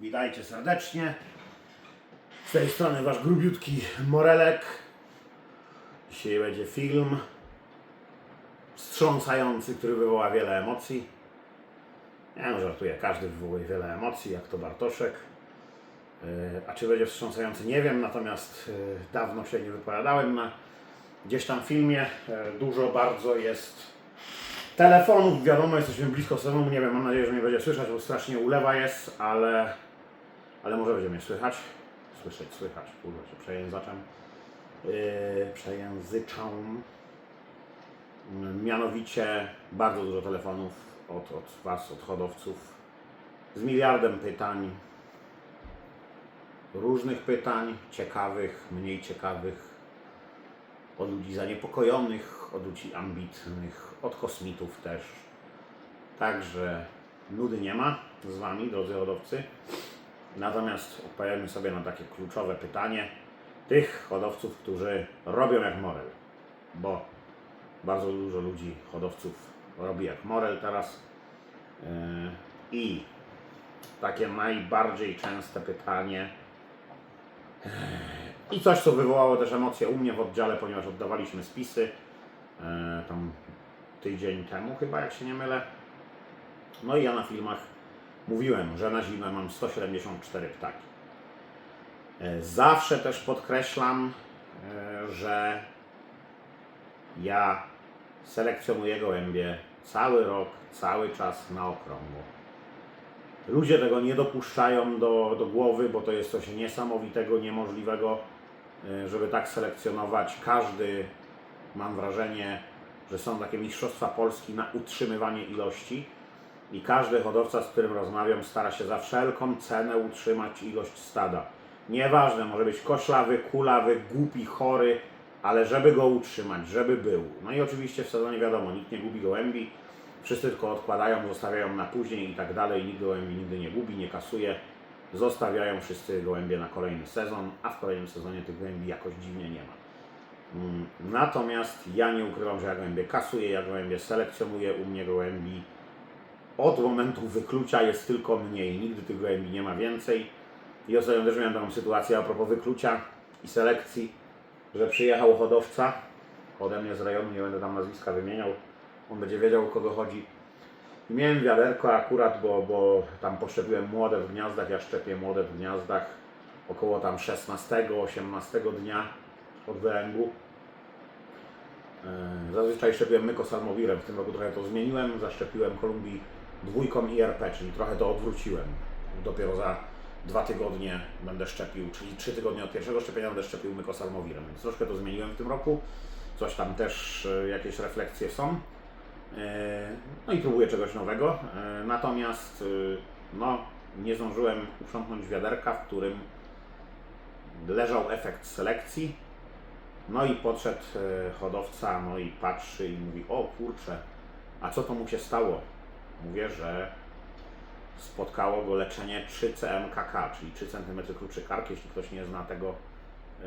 Witajcie serdecznie. Z tej strony wasz grubiutki Morelek. Dzisiaj będzie film wstrząsający, który wywoła wiele emocji. Ja no, żartuję, każdy wywołuje wiele emocji, jak to Bartoszek. Yy, A czy będzie wstrząsający, nie wiem, natomiast yy, dawno się nie wypowiadałem na gdzieś tam filmie. Yy, Dużo bardzo jest telefonów, wiadomo, jesteśmy blisko sezonu, nie wiem, mam nadzieję, że mnie będzie słychać, bo strasznie ulewa jest, ale, ale może będzie mnie słychać. Słyszeć, słychać, kurwa, się przejęzaczam. Yy, przejęzyczam. Yy, Mianowicie bardzo dużo telefonów od, od Was, od hodowców, z miliardem pytań, różnych pytań, ciekawych, mniej ciekawych, od ludzi zaniepokojonych, od ludzi ambitnych, od kosmitów też. Także nudy nie ma z Wami, drodzy hodowcy. Natomiast odpowiemy sobie na takie kluczowe pytanie tych hodowców, którzy robią jak Morel. Bo bardzo dużo ludzi, hodowców robi jak Morel teraz. Yy, I takie najbardziej częste pytanie, i coś, co wywołało też emocje u mnie w oddziale, ponieważ oddawaliśmy spisy e, tam tydzień temu chyba, jak się nie mylę. No i ja na filmach mówiłem, że na zimę mam 174 ptaki. E, zawsze też podkreślam, e, że ja selekcjonuję gołębie cały rok, cały czas na okrągło. Ludzie tego nie dopuszczają do, do głowy, bo to jest coś niesamowitego, niemożliwego, y, żeby tak selekcjonować. Każdy, mam wrażenie, że są takie mistrzostwa Polski na utrzymywanie ilości i każdy hodowca, z którym rozmawiam, stara się za wszelką cenę utrzymać ilość stada. Nieważne, może być koślawy, kulawy, głupi, chory, ale żeby go utrzymać, żeby był. No i oczywiście w sezonie wiadomo, nikt nie gubi gołębi, Wszyscy tylko odkładają, zostawiają na później i tak dalej. Nikt gołębi nigdy nie gubi, nie kasuje. Zostawiają wszyscy gołębie na kolejny sezon, a w kolejnym sezonie tych gołębi jakoś dziwnie nie ma. Mm, Natomiast ja nie ukrywam, że ja gołębie kasuję, ja gołębie selekcjonuję. U mnie gołębi od momentu wyklucia jest tylko mniej. Nigdy tych gołębi nie ma więcej. I ostatnio też miałem taką sytuację a propos wyklucia i selekcji, że przyjechał hodowca ode mnie z rejonu, nie będę tam nazwiska wymieniał, on będzie wiedział o kogo chodzi. I miałem wiaderko akurat, bo, bo tam poszczepiłem młode w gniazdach, ja szczepię młode w gniazdach około tam 16-18 dnia od wylęgu. Yy, Zazwyczaj szczepiłem mykosalmowirem, w tym roku trochę to zmieniłem, zaszczepiłem Kolumbii dwójką IRP, czyli trochę to odwróciłem. Dopiero za dwa tygodnie będę szczepił, czyli trzy tygodnie od pierwszego szczepienia będę szczepił mykosalmowirem, więc troszkę to zmieniłem w tym roku. Coś tam też, yy, jakieś refleksje są. E, No i próbuję czegoś nowego. E, Natomiast e, no, nie zdążyłem uprzątnąć wiaderka, w którym leżał efekt selekcji. No i podszedł e, hodowca, no i patrzy i mówi, o kurczę, a co to mu się stało? Mówię, że spotkało go leczenie 3CMKK, czyli 3 cm kruczy kark, jeśli ktoś nie zna tego e,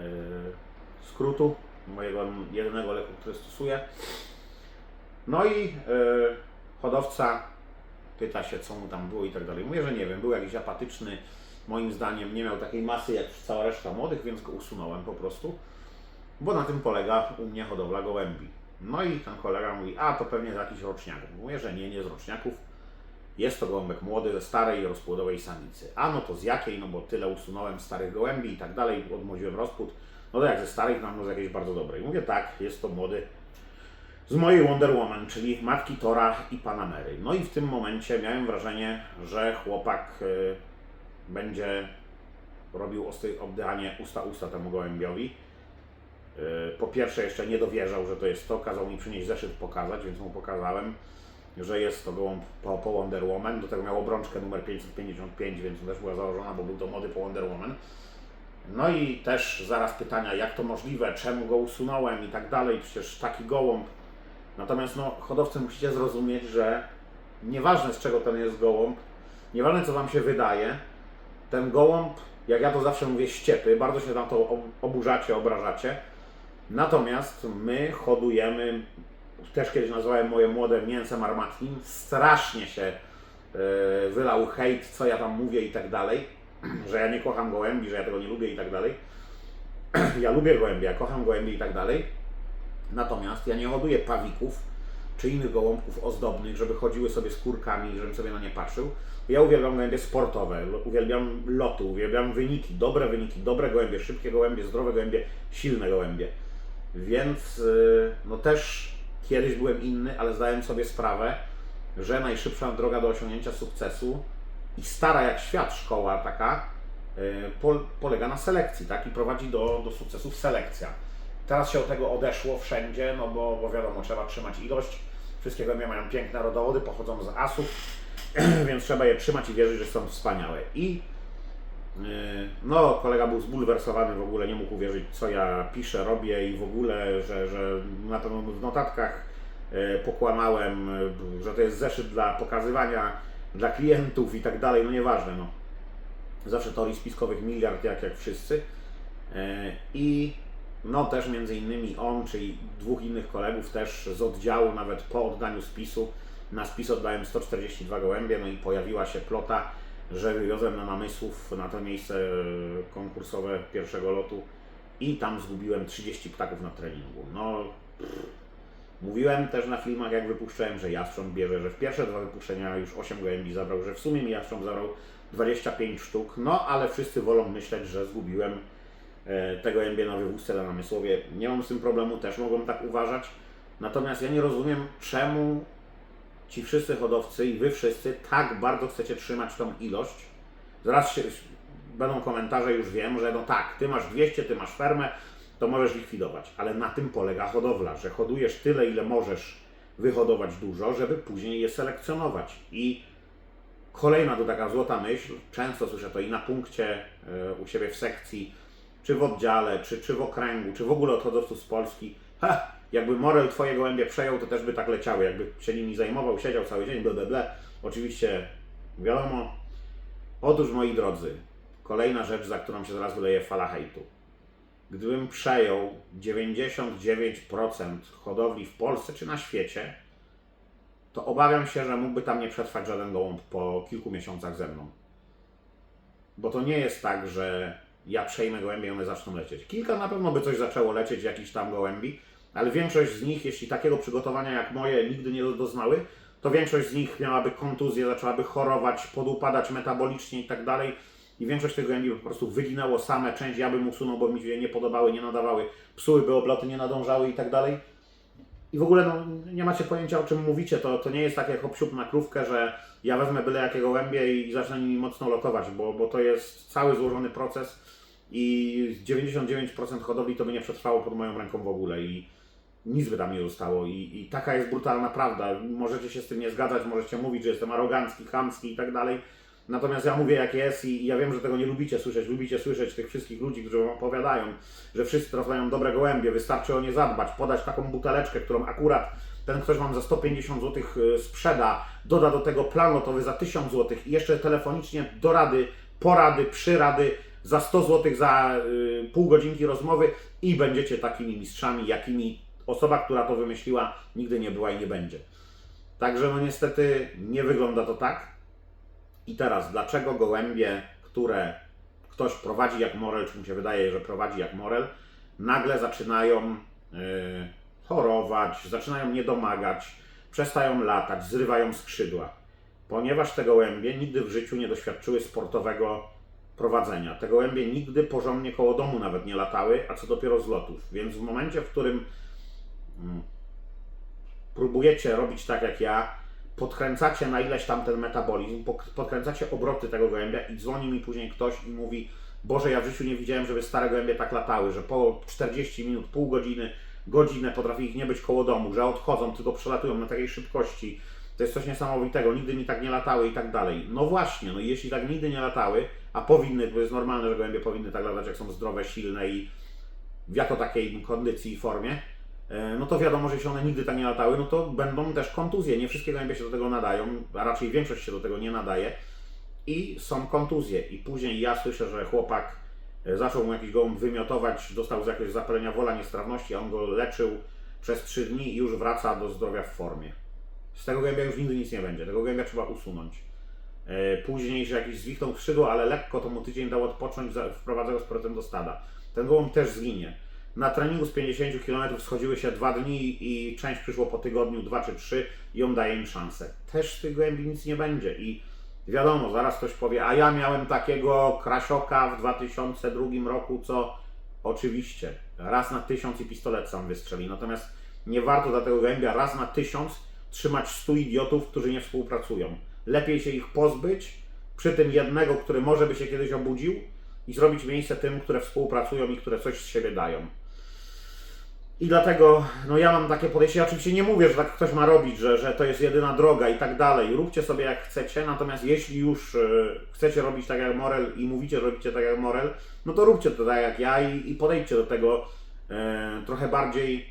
skrótu, mojego jedynego leku, który stosuję. No i e, hodowca pyta się, co mu tam było i tak dalej. Mówię, że nie wiem, był jakiś apatyczny, moim zdaniem nie miał takiej masy jak cała reszta młodych, więc go usunąłem po prostu, bo na tym polega u mnie hodowla gołębi. No i ten kolega mówi, a to pewnie z jakichś roczniaków. Mówię, że nie, nie z roczniaków. Jest to gołąbek młody ze starej rozpłodowej samicy. A no to z jakiej? No bo tyle usunąłem starych gołębi i tak dalej, odmłodziłem rozpód. No to jak ze starych, no, z jakiejś bardzo dobrej. Mówię, tak, jest to młody z mojej Wonder Woman, czyli matki Tora i Panamery. No i w tym momencie miałem wrażenie, że chłopak y, będzie robił obdychanie usta-usta temu gołębiowi. Y, po pierwsze jeszcze nie dowierzał, że to jest to, kazał mi przynieść zeszyt pokazać, więc mu pokazałem, że jest to gołąb po, po Wonder Woman. Do tego miał obrączkę numer 555, więc też była założona, bo był to mody po Wonder Woman. No i też zaraz pytania, jak to możliwe, czemu go usunąłem i tak dalej, przecież taki gołąb. Natomiast no, hodowcy musicie zrozumieć, że nieważne z czego ten jest gołąb, nieważne co Wam się wydaje, ten gołąb, jak ja to zawsze mówię, ściepy, bardzo się na to ob- oburzacie, obrażacie. Natomiast my hodujemy też kiedyś nazwałem moje młode mięsem armatnim, strasznie się e, wylał hejt, co ja tam mówię i tak dalej, że ja nie kocham gołębi, że ja tego nie lubię i tak dalej. Ja lubię gołębie, ja kocham gołębie i tak dalej. Natomiast ja nie hoduję pawików czy innych gołąbków ozdobnych, żeby chodziły sobie z kurkami, żebym sobie na nie patrzył. Ja uwielbiam gołębie sportowe, uwielbiam loty, uwielbiam wyniki, dobre wyniki, dobre gołębie, szybkie gołębie, zdrowe gołębie, silne gołębie. Więc y, no też kiedyś byłem inny, ale zdałem sobie sprawę, że najszybsza droga do osiągnięcia sukcesu i stara jak świat szkoła taka y, pol, polega na selekcji, tak? I prowadzi do, do sukcesów selekcja. Teraz się od tego odeszło wszędzie, no bo, bo wiadomo, trzeba trzymać ilość. Wszystkie gołębie mają piękne rodowody, pochodzą z asów, więc trzeba je trzymać i wierzyć, że są wspaniałe. I no, kolega był zbulwersowany, w ogóle nie mógł uwierzyć, co ja piszę, robię i w ogóle, że, że na pewno w notatkach yy, pokłamałem, yy, że to jest zeszyt dla pokazywania dla klientów i tak dalej, no nieważne, no. Zawsze teorii spiskowych miliard, jak, jak wszyscy. Yy, I no też między innymi on, czyli dwóch innych kolegów też z oddziału, nawet po oddaniu spisu, na spis oddałem 142 gołębie, no i pojawiła się plota, że wywiozłem na namysłów na to miejsce e, konkursowe pierwszego lotu i tam zgubiłem 30 ptaków na treningu. No, pff. mówiłem też na filmach, jak wypuszczałem, że Jastrząb bierze, że w pierwsze dwa wypuszczenia już 8 gołębi zabrał, że w sumie mi Jastrząb zabrał 25 sztuk, no ale wszyscy wolą myśleć, że zgubiłem e, tego gołębie na wywózce na namysłowie. Nie mam z tym problemu, też mogą tak uważać. Natomiast ja nie rozumiem, czemu ci wszyscy hodowcy i wy wszyscy tak bardzo chcecie trzymać tą ilość. Zaraz się, będą komentarze, już wiem, że no tak, ty masz 200, ty masz fermę, to możesz likwidować. Ale na tym polega hodowla, że hodujesz tyle, ile możesz wyhodować dużo, żeby później je selekcjonować. I kolejna to taka złota myśl, często słyszę to i na punkcie e, u siebie w sekcji, czy w oddziale, czy, czy w okręgu, czy w ogóle od hodowców z Polski. Ha, jakby Morel twoje gołębie przejął, to też by tak leciały. Jakby się nimi zajmował, siedział cały dzień, ble, ble. Oczywiście, wiadomo. Otóż, moi drodzy, kolejna rzecz, za którą się zaraz wyleje fala hejtu. Gdybym przejął 99% hodowli w Polsce czy na świecie, to obawiam się, że mógłby tam nie przetrwać żaden gołąb po kilku miesiącach ze mną. Bo to nie jest tak, że ja przejmę gołębie i one zaczną lecieć. Kilka na pewno by coś zaczęło lecieć, jakiś tam gołębi, ale większość z nich, jeśli takiego przygotowania jak moje nigdy nie doznały, to większość z nich miałaby kontuzję, zaczęłaby chorować, podupadać metabolicznie i tak dalej. I większość tych gołębi po prostu wyginęło same, część ja bym usunął, bo mi się nie podobały, nie nadawały, psułyby obloty, nie nadążały i tak dalej. I w ogóle no, nie macie pojęcia o czym mówicie, to, to nie jest tak jak hop na krówkę, że ja wezmę byle jakie gołębie i zacznę nimi mocno lokować, bo, bo to jest cały złożony proces i 99% hodowli to by nie przetrwało pod moją ręką w ogóle i nic by tam nie zostało i, i taka jest brutalna prawda. Możecie się z tym nie zgadzać, możecie mówić, że jestem arogancki, chamski i tak dalej. Natomiast ja mówię jak jest i ja wiem, że tego nie lubicie słyszeć. Lubicie słyszeć tych wszystkich ludzi, którzy wam opowiadają, że wszyscy teraz mają dobre gołębie, wystarczy o nie zadbać, podać taką buteleczkę, którą akurat ten ktoś wam za 150 zł sprzeda, doda do tego plan lotowy za 1000 zł i jeszcze telefonicznie do rady, porady, przyrady za 100 zł za y, pół godzinki rozmowy i będziecie takimi mistrzami, jakimi osoba, która to wymyśliła, nigdy nie była i nie będzie. Także no niestety nie wygląda to tak. I teraz, dlaczego gołębie, które ktoś prowadzi jak Morel, czy mu się wydaje, że prowadzi jak Morel, nagle zaczynają yy, chorować, zaczynają niedomagać, przestają latać, zrywają skrzydła? Ponieważ te gołębie nigdy w życiu nie doświadczyły sportowego prowadzenia. Te gołębie nigdy porządnie koło domu nawet nie latały, a co dopiero z lotów. Więc w momencie, w którym próbujecie robić tak jak ja, podkręcacie na ileś tam ten metabolizm, podkręcacie obroty tego gołębia i dzwoni mi później ktoś i mówi Boże, ja w życiu nie widziałem, żeby stare gołębie tak latały, że po 40 minut, pół godziny, godzinę potrafi ich nie być koło domu, że odchodzą, tylko przelatują na takiej szybkości. To jest coś niesamowitego, nigdy mi tak nie latały i tak dalej. No właśnie, no jeśli tak nigdy nie latały, a powinny, bo jest normalne, że gołębie powinny tak latać, jak są zdrowe, silne i w jako takiej kondycji i formie, no to wiadomo, że jeśli one nigdy tak nie latały, no to będą też kontuzje. Nie wszystkie gołębie się do tego nadają, a raczej większość się do tego nie nadaje i są kontuzje. I później ja słyszę, że chłopak e, zaczął mu jakiś gołąb wymiotować, dostał z jakiegoś zapalenia wola niestrawności, a on go leczył przez 3 dni i już wraca do zdrowia w formie. Z tego gołębia już nigdy nic nie będzie. Tego gołębia trzeba usunąć. E, Później, że jakiś zwichnął skrzydło, ale lekko to mu tydzień dał odpocząć, za- wprowadza go z powrotem do stada. Ten gołąb też zginie. Na treningu z 50 km schodziły się dwa dni i część przyszło po tygodniu, dwa czy trzy i on daje im szansę. Też z tych gołębi nic nie będzie i wiadomo, zaraz ktoś powie, a ja miałem takiego krasioka w 2002 roku, co oczywiście raz na tysiąc i pistolet sam wystrzeli. Natomiast nie warto dla tego gołębia raz na tysiąc trzymać 100 idiotów, którzy nie współpracują. Lepiej się ich pozbyć, przy tym jednego, który może by się kiedyś obudził i zrobić miejsce tym, które współpracują i które coś z siebie dają. I dlatego, no ja mam takie podejście, ja oczywiście nie mówię, że tak ktoś ma robić, że, że to jest jedyna droga i tak dalej. Róbcie sobie jak chcecie, natomiast jeśli już e, chcecie robić tak jak Morel i mówicie, że robicie tak jak Morel, no to róbcie to tak jak ja i, i podejdźcie do tego e, trochę bardziej,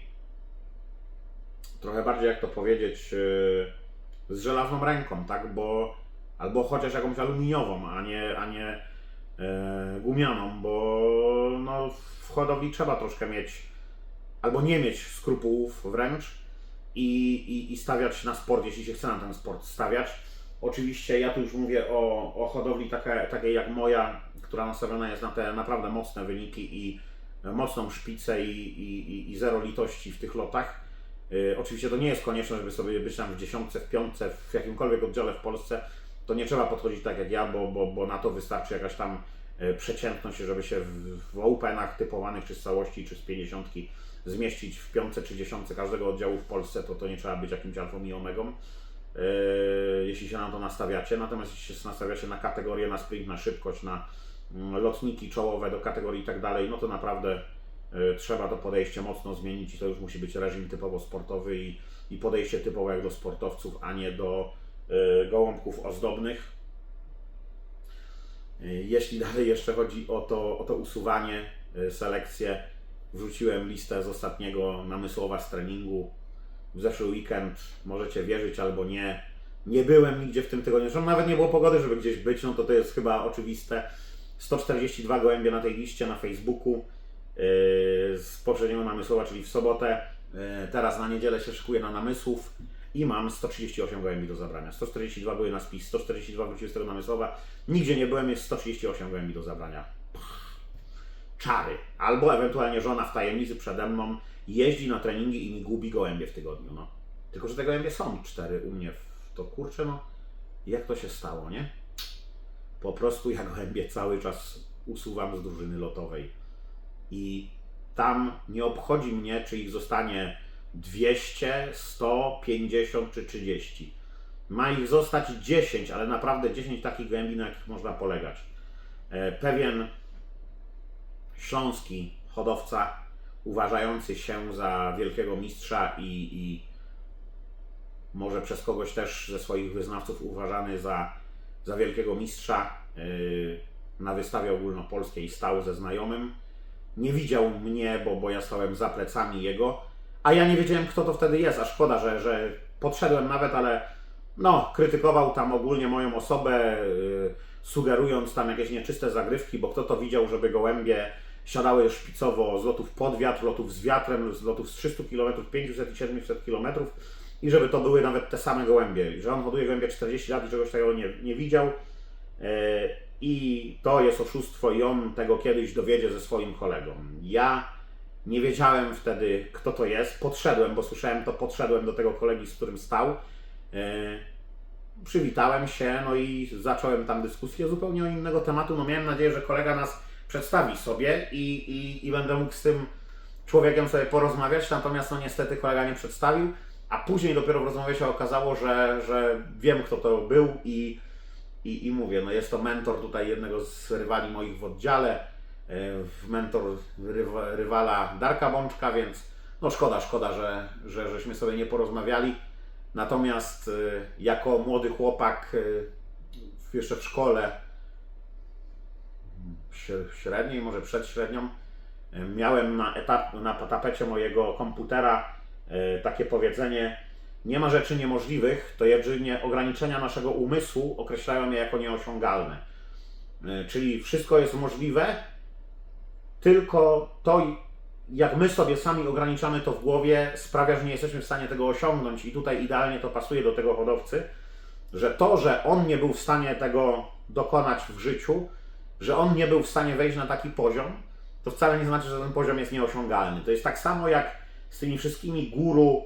trochę bardziej jak to powiedzieć, e, z żelazną ręką, tak, bo albo chociaż jakąś aluminiową, a nie, a nie e, gumianą, bo no, w hodowli trzeba troszkę mieć albo nie mieć skrupułów wręcz i, i, i stawiać na sport, jeśli się chce na ten sport stawiać. Oczywiście ja tu już mówię o, o hodowli takiej jak moja, która nastawiona jest na te naprawdę mocne wyniki i mocną szpicę i, i, i- zero litości w tych lotach. Yy, oczywiście to nie jest konieczne, żeby sobie być tam w dziesiątce, w piątce, w jakimkolwiek oddziale w Polsce. To nie trzeba podchodzić tak jak ja, bo, bo, bo na to wystarczy jakaś tam przeciętność, żeby się w, openach typowanych czy z całości, czy z pięćdziesiątki zmieścić w piątce czy dziesiątce każdego oddziału w Polsce, to to nie trzeba być jakimś alfą i omegą, yy, jeśli się na to nastawiacie. Natomiast jeśli się nastawiacie na kategorię, na sprint, na szybkość, na mm, lotniki czołowe do kategorii i tak dalej, no to naprawdę yy, trzeba to podejście mocno zmienić i to już musi być reżim typowo sportowy i, i podejście typowe jak do sportowców, a nie do gołąbków ozdobnych. Yy, Jeśli dalej jeszcze chodzi o to, o to usuwanie, yy, selekcję, wrzuciłem listę z ostatniego namysłowa z treningu w zeszły weekend. Możecie wierzyć albo nie. Nie byłem nigdzie w tym tygodniu. Zresztą nawet nie było pogody, żeby gdzieś być, no to to jest chyba oczywiste. 142 gołębie na tej liście na Facebooku yy, z poprzedniego namysłowa, czyli w sobotę. Yy, Teraz na niedzielę się szykuję na namysłów i mam 138 gołębi do zabrania. 142 były na spis, 142 wróciły z tego namysłowa. Nigdzie nie byłem, jest 138 gołębi do zabrania czary. Albo ewentualnie żona w tajemnicy przede mną jeździ na treningi i mi gubi gołębie w tygodniu. No. Tylko, że te gołębie są cztery u mnie. w- To kurczę, no. Jak to się stało, nie? Po prostu ja gołębie cały czas usuwam z drużyny lotowej. I tam nie obchodzi mnie, czy ich zostanie 200, 100, 50 czy 30. Ma ich zostać 10, ale naprawdę 10 takich gołębi, na jakich można polegać. E, Pewien śląski hodowca, uważający się za wielkiego mistrza i, i może przez kogoś też ze swoich wyznawców uważany za, za wielkiego mistrza yy, na wystawie ogólnopolskiej stał ze znajomym. Nie widział mnie, bo, bo ja stałem za plecami jego, a ja nie wiedziałem, kto to wtedy jest, a szkoda, że, że podszedłem nawet, ale no, krytykował tam ogólnie moją osobę, yy, sugerując tam jakieś nieczyste zagrywki, bo kto to widział, żeby gołębie siadały szpicowo z lotów pod wiatr, lotów z wiatrem, z lotów z 300 km, 500 i 700 km i żeby to były nawet te same gołębie. Że on hoduje gołębie 40 lat i czegoś takiego nie, nie widział. E, I to jest oszustwo i on tego kiedyś dowiedzie ze swoim kolegą. Ja nie wiedziałem wtedy, kto to jest. Podszedłem, bo słyszałem to, podszedłem do tego kolegi, z którym stał. E, przywitałem się, no i zacząłem tam dyskusję zupełnie o innego tematu. No miałem nadzieję, że kolega nas przedstawi sobie i, i, i będę mógł z tym człowiekiem sobie porozmawiać, natomiast no niestety kolega nie przedstawił, a później dopiero w rozmowie się okazało, że, że wiem kto to był i, i, i mówię, no jest to mentor tutaj jednego z rywali moich w oddziale, e, mentor rywa, rywala Darka Bączka, więc no szkoda, szkoda, że, że żeśmy sobie nie porozmawiali. Natomiast e, jako młody chłopak e, jeszcze w szkole śre- średniej, może przedśrednią, miałem na, etap, na tapecie mojego komputera takie powiedzenie nie ma rzeczy niemożliwych, to jedynie ograniczenia naszego umysłu określają je jako nieosiągalne. Czyli wszystko jest możliwe, tylko to, jak my sobie sami ograniczamy to w głowie, sprawia, że nie jesteśmy w stanie tego osiągnąć i tutaj idealnie to pasuje do tego hodowcy, że to, że on nie był w stanie tego dokonać w życiu, że on nie był w stanie wejść na taki poziom, to wcale nie znaczy, że ten poziom jest nieosiągalny. To jest tak samo jak z tymi wszystkimi guru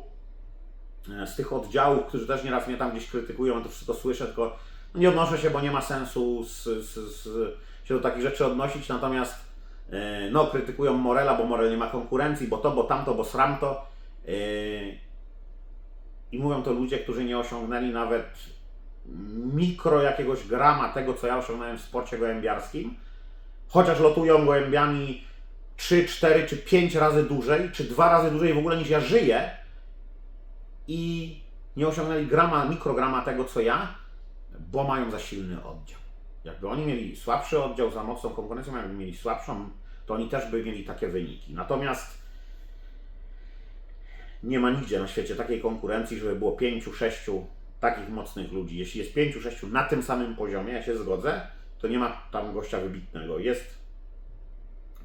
e, z tych oddziałów, którzy też nieraz mnie tam gdzieś krytykują, to wszystko słyszę, tylko no nie odnoszę się, bo nie ma sensu z, z, z, się do takich rzeczy odnosić, natomiast no, krytykują Morela, bo Morel nie ma konkurencji, bo to, bo tamto, bo sramto. e, I mówią to ludzie, którzy nie osiągnęli nawet mikro jakiegoś grama tego, co ja osiągnąłem w sporcie gołębiarskim, chociaż lotują gołębiami 3, 4 czy 5 razy dłużej, czy dwa razy dłużej w ogóle niż ja żyję i nie osiągnęli grama, mikrograma tego, co ja, bo mają za silny oddział. Jakby oni mieli słabszy oddział, za mocną konkurencją, jakby mieli słabszą, to oni też by mieli takie wyniki. Natomiast nie ma nigdzie na świecie takiej konkurencji, żeby było pięciu, sześciu takich mocnych ludzi. Jeśli jest pięciu, sześciu na tym samym poziomie, ja się zgodzę, to nie ma tam gościa wybitnego. Jest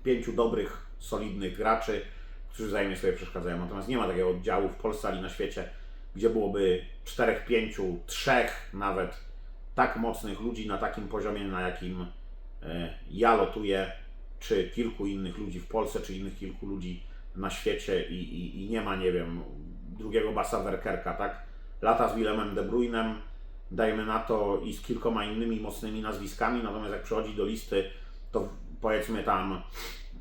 pięciu dobrych, solidnych graczy, którzy wzajemnie sobie przeszkadzają. Natomiast nie ma takiego oddziału w Polsce ani na świecie, gdzie byłoby czterech, pięciu, trzech nawet tak mocnych ludzi na takim poziomie, na jakim e, ja lotuję, czy kilku innych ludzi w Polsce, czy innych kilku ludzi na świecie i, i, i nie ma, nie wiem, drugiego Basa Werkerka, tak? Lata z Willemem De Bruynem, dajmy na to, i z kilkoma innymi mocnymi nazwiskami, natomiast jak przychodzi do listy, to powiedzmy tam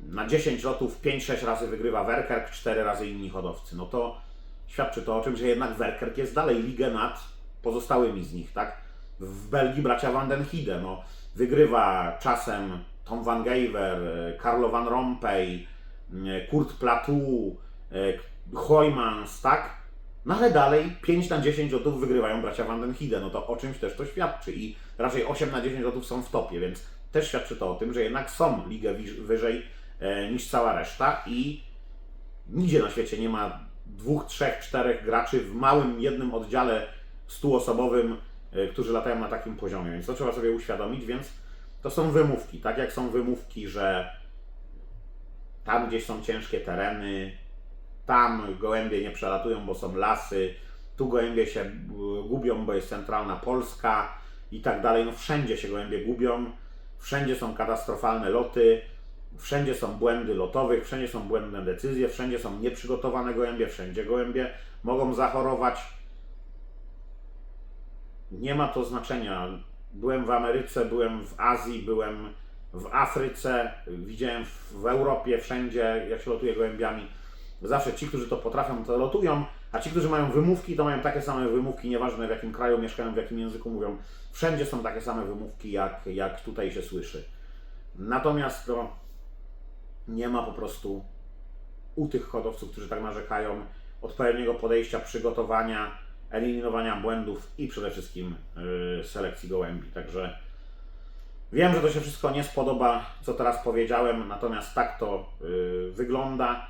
na 10 lotów 5-6 razy wygrywa Werkerk, 4 razy inni hodowcy. No to świadczy to o czym, że jednak Werkerk jest dalej ligę nad pozostałymi z nich, tak? W Belgii bracia Van den Hide, no, wygrywa czasem Tom van Gever, e, Carlo van Rompuy, e, Kurt Platou, e, Hoymans, tak? No ale dalej 5 na 10 lotów wygrywają bracia Van den Hide, no to o czymś też to świadczy i raczej 8 na 10 lotów są w topie, więc też świadczy to o tym, że jednak są ligę wyżej e, niż cała reszta i nigdzie na świecie nie ma dwóch, trzech, czterech graczy w małym jednym oddziale stuosobowym, e, którzy latają na takim poziomie, więc to trzeba sobie uświadomić, więc to są wymówki, tak jak są wymówki, że tam gdzieś są ciężkie tereny, tam gołębie nie przelatują, bo są lasy, tu gołębie się y, gubią, bo jest centralna Polska i tak dalej. No wszędzie się gołębie gubią, wszędzie są katastrofalne loty, wszędzie są błędy lotowych, wszędzie są błędne decyzje, wszędzie są nieprzygotowane gołębie, wszędzie gołębie mogą zachorować. Nie ma to znaczenia. Byłem w Ameryce, byłem w Azji, byłem w Afryce, widziałem w, Europie, wszędzie, jak się lotuje gołębiami. Zawsze ci, którzy to potrafią, to lotują, a ci, którzy mają wymówki, to mają takie same wymówki, nieważne w jakim kraju mieszkają, w jakim języku mówią. Wszędzie są takie same wymówki, jak, jak tutaj się słyszy. Natomiast no, nie ma po prostu u tych hodowców, którzy tak narzekają, odpowiedniego podejścia, przygotowania, eliminowania błędów i przede wszystkim yy, selekcji gołębi. Także wiem, że to się wszystko nie spodoba, co teraz powiedziałem, natomiast tak to yy, wygląda.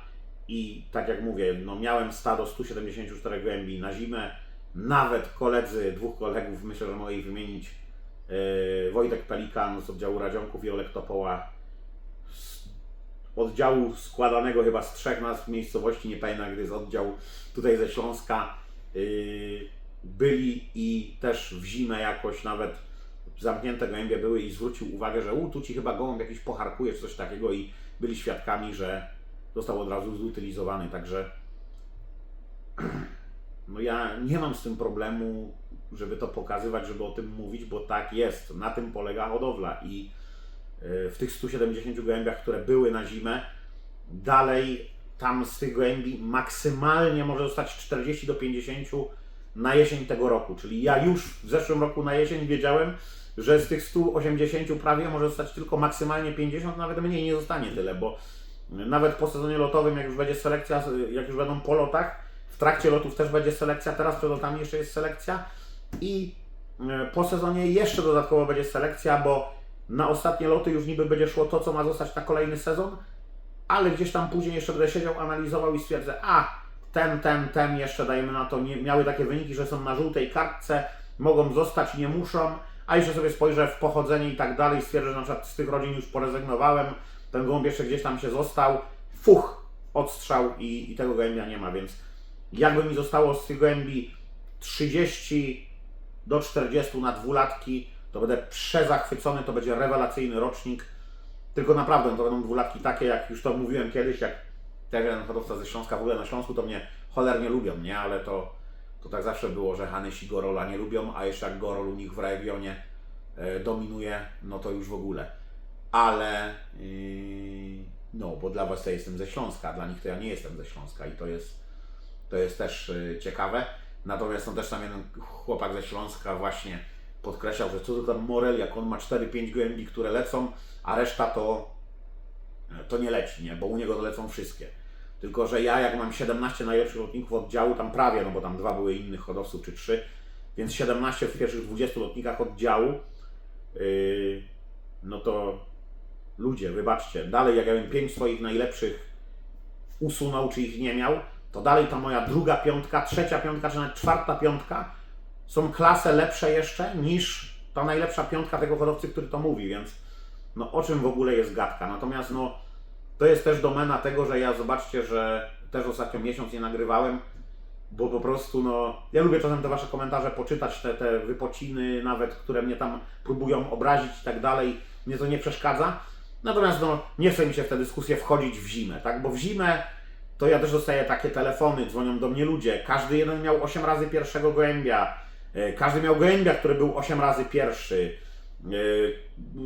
I tak jak mówię, no miałem stado 174 gołębi na zimę. Nawet koledzy, dwóch kolegów, myślę, że mogę ich wymienić. Yy, Wojtek Pelikan z oddziału Radzionków i Olek Topoła z oddziału składanego chyba z trzech nazw miejscowości, nie pamiętam gdy jest oddział tutaj ze Śląska. Yy, byli i też w zimę jakoś nawet zamknięte gołębie były i zwrócił uwagę, że u, tu ci chyba gołąb jakiś pocharkuje, czy coś takiego i byli świadkami, że został od razu zutylizowany, także no ja nie mam z tym problemu, żeby to pokazywać, żeby o tym mówić, bo tak jest, na tym polega hodowla i y, w tych 170 gołębiach, które były na zimę, dalej tam z tych gołębi maksymalnie może zostać 40 do 50 na jesień tego roku, czyli ja już w zeszłym roku na jesień wiedziałem, że z tych 180 prawie może zostać tylko maksymalnie 50, nawet mniej nie zostanie tyle, bo nawet po sezonie lotowym, jak już będzie selekcja, jak już będą po lotach, w trakcie lotów też będzie selekcja, teraz przed lotami jeszcze jest selekcja i e, po sezonie jeszcze dodatkowo będzie selekcja, bo na ostatnie loty już niby będzie szło to, co ma zostać na kolejny sezon, ale gdzieś tam później jeszcze będę siedział, analizował i stwierdzę, a ten, ten, ten jeszcze dajmy na to, nie, miały takie wyniki, że są na żółtej kartce, mogą zostać, nie muszą, a jeszcze sobie spojrzę w pochodzenie i tak dalej, stwierdzę, że na przykład z tych rodzin już porezygnowałem, ten gołąb jeszcze gdzieś tam się został, fuch, odstrzał i, i tego gołębia nie ma, więc jakby mi zostało z tych gołębi 30 do 40 na dwulatki, to będę przezachwycony, to będzie rewelacyjny rocznik. Tylko naprawdę to będą dwulatki takie, jak już to mówiłem kiedyś, jak ten hodowca ze Śląska, w ogóle na Śląsku to mnie cholernie lubią, nie? Ale to, to tak zawsze było, że Hanysi Gorola nie lubią, a jeszcze jak Gorol u nich w regionie e, dominuje, no to już w ogóle. Ale yy, no, bo dla Was to jestem ze Śląska, dla nich to ja nie jestem ze Śląska i to jest, to jest też y, ciekawe. Natomiast no, też tam jeden chłopak ze Śląska właśnie podkreślał, że co to tam Morel, jak on ma 4-5 gołębi, które lecą, a reszta to, to nie leci, nie? bo u niego to lecą wszystkie. Tylko, że ja jak mam 17 najlepszych lotników oddziału, tam prawie, no bo tam dwa były innych hodowców czy trzy, więc 17 w pierwszych 20 lotnikach oddziału, yy, no to ludzie, wybaczcie, dalej jak ja bym 5 swoich najlepszych usunął, czy ich nie miał, to dalej ta moja druga piątka, trzecia piątka, czy nawet czwarta piątka są klasę lepsze jeszcze niż ta najlepsza piątka tego hodowcy, który to mówi, więc no o czym w ogóle jest gadka. Natomiast no to jest też domena tego, że ja zobaczcie, że też ostatnio miesiąc nie nagrywałem, bo po prostu no ja lubię czasem te wasze komentarze poczytać, te, te wypociny nawet, które mnie tam próbują obrazić i tak dalej, mnie to nie przeszkadza. Natomiast no nie chce mi się w tę dyskusję wchodzić w zimę, tak, bo w zimę to ja też dostaję takie telefony, dzwonią do mnie ludzie, każdy jeden miał 8 razy pierwszego gołębia, każdy miał gołębia, który był 8 razy pierwszy, e,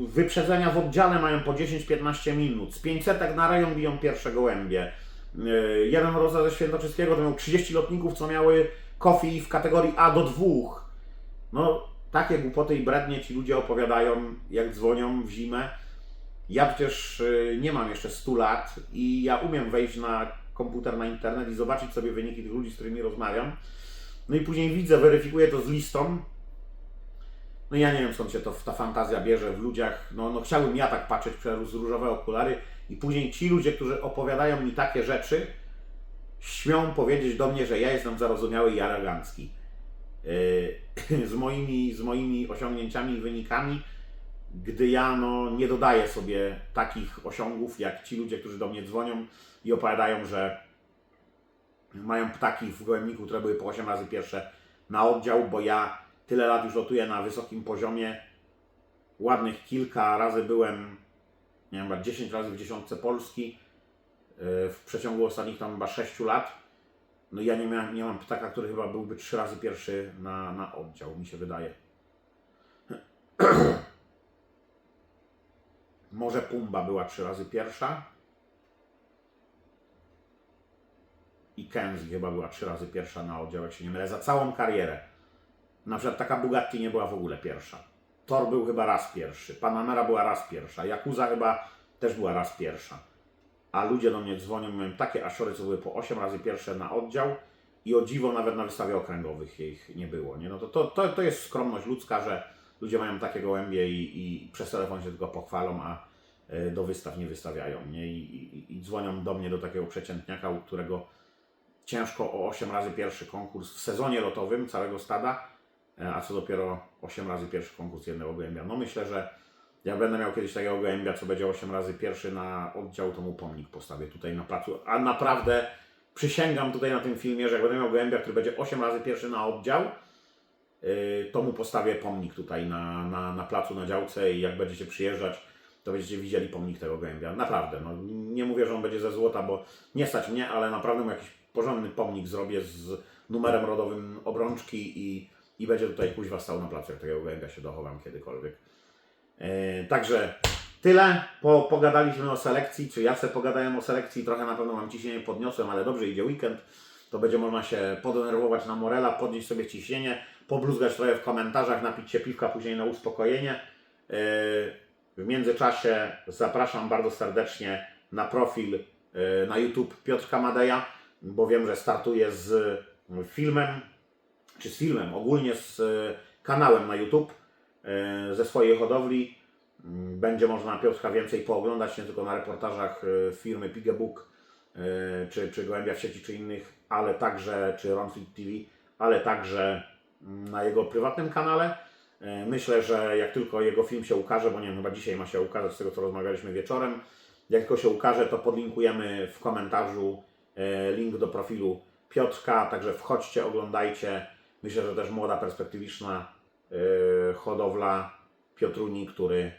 wyprzedzenia w oddziale mają po 10-15 minut, z 500 na rejon biją pierwsze gołębie, E, jeden roza ze Świętokrzyskiego to miał 30 lotników, co miały kofi w kategorii A do 2. No, takie głupoty i brednie ci ludzie opowiadają, jak dzwonią w zimę. Ja przecież nie mam jeszcze 100 lat i ja umiem wejść na komputer, na internet i zobaczyć sobie wyniki tych ludzi, z którymi rozmawiam. No i później widzę, weryfikuję to z listą. No ja nie wiem skąd się to ta fantazja bierze w ludziach. No, no chciałbym ja tak patrzeć przez różowe okulary i później ci ludzie, którzy opowiadają mi takie rzeczy, śmią powiedzieć do mnie, że ja jestem zarozumiały i arogancki. Yy, z, moimi, z moimi osiągnięciami i wynikami, gdy ja no, nie dodaję sobie takich osiągów, jak ci ludzie, którzy do mnie dzwonią i opowiadają, że mają ptaki w gołębniku, które były po 8 razy pierwsze na oddział, bo ja tyle lat już lotuję na wysokim poziomie. Ładnych kilka razy byłem, nie wiem, chyba 10 razy w dziesiątce Polski yy, w przeciągu ostatnich tam chyba 6 lat. No ja nie, miałem, nie mam ptaka, który chyba byłby 3 razy pierwszy na, na oddział, mi się wydaje. Może Pumba była 3 razy pierwsza. I Kenzie chyba była 3 razy pierwsza na oddział, jak się nie mylę, za całą karierę. Na przykład taka Bugatti nie była w ogóle pierwsza. Thor był chyba raz pierwszy, Panamera była raz pierwsza, Yakuza chyba też była raz pierwsza. A ludzie do mnie dzwonią, mają takie aszory, co były po 8 razy pierwsze na oddział i o dziwo nawet na wystawie okręgowych ich nie było. Nie? No to, to, to, to jest skromność ludzka, że ludzie mają takie gołębie i, i przez telefon się tylko pochwalą, a e, do wystaw nie wystawiają. Nie? I, i, I dzwonią do mnie, do takiego przeciętniaka, u którego ciężko o 8 razy pierwszy konkurs w sezonie lotowym całego stada, e, a co dopiero 8 razy pierwszy konkurs jednego gołębia. No myślę, że jak będę miał kiedyś takiego gołębia, co będzie 8 razy pierwszy na oddział, to mu pomnik postawię tutaj na placu. A naprawdę przysięgam tutaj na tym filmie, że jak będę miał gołębia, który będzie 8 razy pierwszy na oddział, yy, to mu postawię pomnik tutaj na, na, na placu, na działce i jak będziecie przyjeżdżać, to będziecie widzieli pomnik tego gołębia. Naprawdę, no, nie mówię, że on będzie ze złota, bo nie stać mnie, ale naprawdę mu jakiś porządny pomnik zrobię z numerem rodowym obrączki i, i będzie tutaj kuźwa stał na placu, jak takiego się dochowam kiedykolwiek. Yy, także tyle. Po, pogadaliśmy o selekcji, czy ja sobie pogadałem o selekcji, trochę na pewno mam ciśnienie podniosłem, ale dobrze idzie weekend, to będzie można się podenerwować na Morela, podnieść sobie ciśnienie, pobluzgać trochę w komentarzach, napić się piwka później na uspokojenie. Yy, w międzyczasie zapraszam bardzo serdecznie na profil yy, na YouTube Piotrka Madeja, bo wiem, że startuję z filmem, czy z filmem, ogólnie z yy, kanałem na YouTube yy, ze swojej hodowli. Mm, Będzie można Piotrka więcej pooglądać, nie tylko na reportażach y, firmy Pigebook, czy, czy Gołębia w sieci, czy innych, ale także, czy Ronfit TV, ale także mm, na jego prywatnym kanale. Myślę, że jak tylko jego film się ukaże, bo nie wiem, chyba dzisiaj ma się ukazać, z tego co rozmawialiśmy wieczorem, Jak tylko się ukaże, to podlinkujemy w komentarzu e, link do profilu Piotrka, także wchodźcie, oglądajcie. Myślę, że też młoda, perspektywiczna e, hodowla Piotruni, który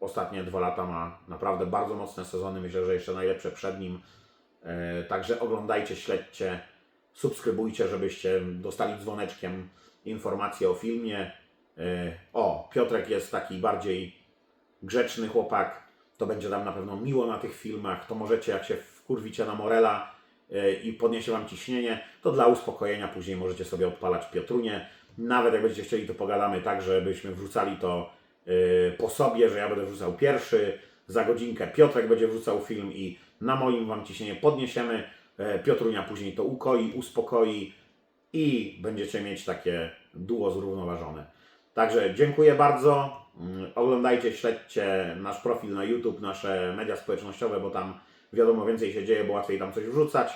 ostatnie dwa lata ma naprawdę bardzo mocne sezony. Myślę, że jeszcze najlepsze przed nim. E, Także oglądajcie, śledźcie, subskrybujcie, żebyście dostali dzwoneczkiem informacje o filmie. E, O, Piotrek jest taki bardziej grzeczny chłopak, to będzie tam na pewno miło na tych filmach, to możecie jak się wkurwicie na Morela e, i podniesie Wam ciśnienie, to dla uspokojenia później możecie sobie odpalać Piotrunie. Nawet jak będziecie chcieli, to pogadamy tak, żebyśmy wrzucali to e, po sobie, że ja będę wrzucał pierwszy, za godzinkę Piotrek będzie wrzucał film i na moim Wam ciśnienie podniesiemy. E, Piotrunia później to ukoi, uspokoi i będziecie mieć takie duo zrównoważone. Także dziękuję bardzo. Mm, Oglądajcie, śledźcie nasz profil na YouTube, nasze media społecznościowe, bo tam wiadomo więcej się dzieje, bo łatwiej tam coś wrzucać.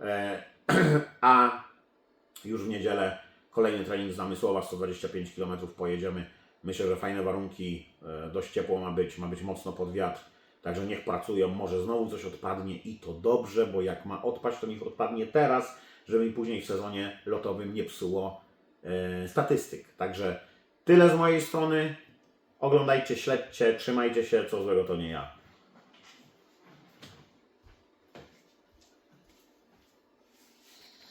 E, A już w niedzielę kolejny trening z Namysłowa, 125 km pojedziemy. Myślę, że fajne warunki, e, dość ciepło ma być, ma być mocno pod wiatr. Także niech pracują, może znowu coś odpadnie i to dobrze, bo jak ma odpaść, to niech odpadnie teraz, żeby mi później w sezonie lotowym nie psuło e, statystyk. Także tyle z mojej strony. Oglądajcie, śledźcie, trzymajcie się, co złego to nie ja.